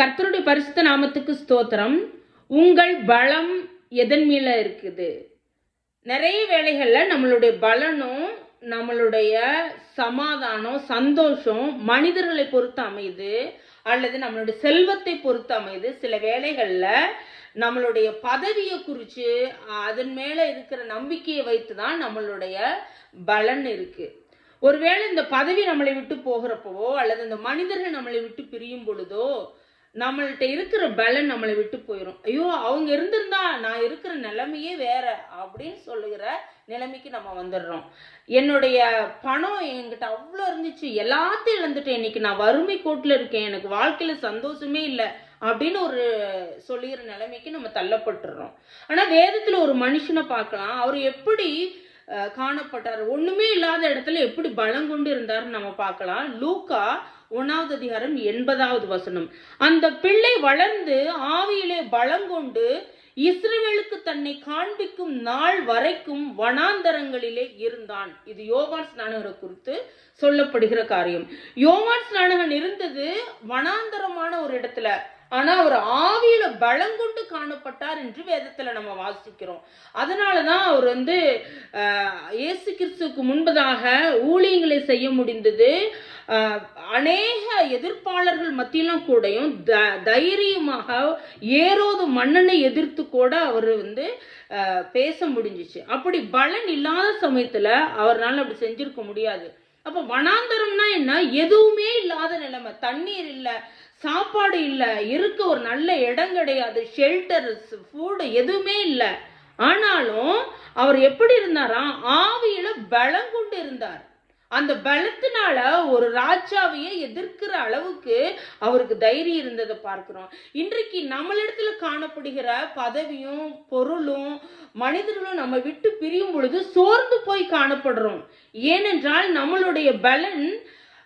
கர்த்தருடைய பரிசுத்த நாமத்துக்கு ஸ்தோத்திரம். உங்கள் பலம் எதன் மேல இருக்குது? நிறைய வேலைகளில் நம்மளுடைய பலனும் நம்மளுடைய சமாதானம் சந்தோஷம் மனிதர்களை பொறுத்து அமையுது அல்லது நம்மளுடைய செல்வத்தை பொறுத்து அமையுது. சில வேலைகளில் நம்மளுடைய பதவியை குறித்து அதன் மேலே இருக்கிற நம்பிக்கையை வைத்து தான் நம்மளுடைய பலன் இருக்குது ஒருவேளை இந்த பதவி நம்மளை விட்டு போகிறப்பவோ அல்லது இந்த மனிதர்கள் நம்மளை விட்டு பிரியும் பொழுதோ நம்மள்ட்ட இருக்கிற பலன் நம்மளை விட்டு போயிடும் ஐயோ அவங்க இருந்திருந்தா நான் இருக்கிற நிலைமையே வேற அப்படின்னு சொல்லுகிற நிலைமைக்கு நம்ம வந்துடுறோம். என்னுடைய பணம் என்கிட்ட அவ்வளோ இருந்துச்சு. எல்லாத்தையும் இழந்துட்டேன். இன்னைக்கு நான் வறுமை கோட்டில் இருக்கேன். எனக்கு வாழ்க்கையில் சந்தோஷமே இல்லை அப்படின்னு ஒரு சொல்லுகிற நிலைமைக்கு நம்ம தள்ளப்பட்டுறோம் ஆனால் வேதத்தில் ஒரு மனுஷனை பார்க்கலாம். அவர் எப்படி காணப்பட்டார். ஒண்ணுமே இல்லாத இடத்துல எப்படி பலம் கொண்டு இருந்தாருன்னு நம்ம பார்க்கலாம். லூக்கா ஒன்றாவது அதிகாரம் எண்பதாவது வசனம். அந்த பிள்ளை வளர்ந்து ஆவியிலே பலம் கொண்டு இஸ்ரேலுக்கு தன்னை காண்பிக்கும் நாள் வரைக்கும் வனாந்தரங்களிலே இருந்தான். இது யோவான் ஸ்நானகரை குறித்து சொல்லப்படுகிற காரியம். யோவான் ஸ்நானகன் இருந்தது வனாந்தரமான ஒரு இடத்துல. ஆனா அவர் ஆவியில பலங்கொண்டு காணப்பட்டார் என்று வேதத்துல நம்ம வாசிக்கிறோம். அதனாலதான் அவர் வந்து இயேசு கிறிஸ்துவுக்கு முன்பதாக ஊழியங்களை செய்ய முடிந்தது. அநேக எதிர்ப்பாளர்கள் மத்தியிலும் கூடயும் த- தைரியமாக ஏரோது மன்னனை எதிர்த்து கூட அவர் வந்து பேச முடிஞ்சிச்சு. அப்படி பலன் இல்லாத சமயத்துல அவரால் அப்படி செஞ்சிருக்க முடியாது. அப்ப வனாந்தரம்னா என்ன? எதுவுமே இல்லாத நிலைமை. தண்ணீர் இல்லை சாப்பாடு இல்லை இருக்க ஒரு நல்ல இடம் கிடையாது ஷெல்டர் ஃபுட் எதுவுமே இல்லை. ஆனாலும் அவர் எப்படி இருந்தாரா? ஆவியில பலம் கொண்டு இருந்தார். அந்த பலத்தினால ஒரு ராஜாவையே எதிர்க்கிற அளவுக்கு அவருக்கு தைரியம் இருந்ததை பார்க்கிறோம். இன்றைக்கு நம்மளிடத்துல காணப்படுகிற பதவியும் பொருளும் மனிதர்களும் நம்ம விட்டு பிரியும் பொழுது சோர்ந்து போய் காணப்படுறோம். ஏனென்றால் நம்மளுடைய பலன்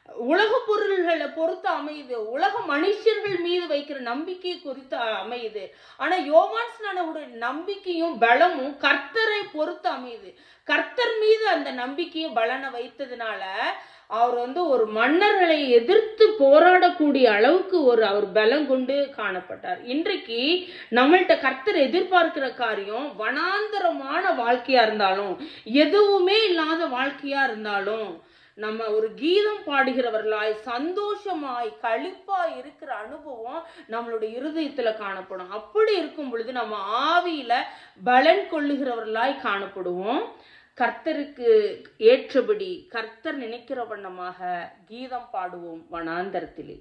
உலக பொருள்களை பொறுத்து அமையுது. உலக மனுஷர்கள் மீது வைக்கிற நம்பிக்கை குறித்து அமையுது. ஆனா யோவான்ஸ்னானவுடைய நம்பிக்கையும் பலமும் கர்த்தரை பொறுத்து அமையுது. கர்த்தர் மீது அந்த நம்பிக்கையை பலனை வைத்ததுனால அவர் வந்து ஒரு மன்னர்களை எதிர்த்து போராடக்கூடிய அளவுக்கு ஒரு அவர் பலம் கொண்டு காணப்பட்டார். இன்றைக்கு நம்மள்கிட்ட கர்த்தர் எதிர்பார்க்கிற காரியம் வனாந்தரமான வாழ்க்கையா இருந்தாலும் எதுவுமே இல்லாத வாழ்க்கையா இருந்தாலும் நம்ம ஒரு கீதம் பாடுகிறவர்களாய் சந்தோஷமாய் கழிப்பாய் இருக்கிற அனுபவம் நம்மளுடைய இருதயத்துல காணப்படும். அப்படி இருக்கும் பொழுது நம்ம ஆவியில பலன் கொள்ளுகிறவர்களாய் காணப்படுவோம். கர்த்தருக்கு ஏற்றபடி கர்த்தர் நினைக்கிற வண்ணமாக கீதம் பாடுவோம் வனாந்தரத்திலே.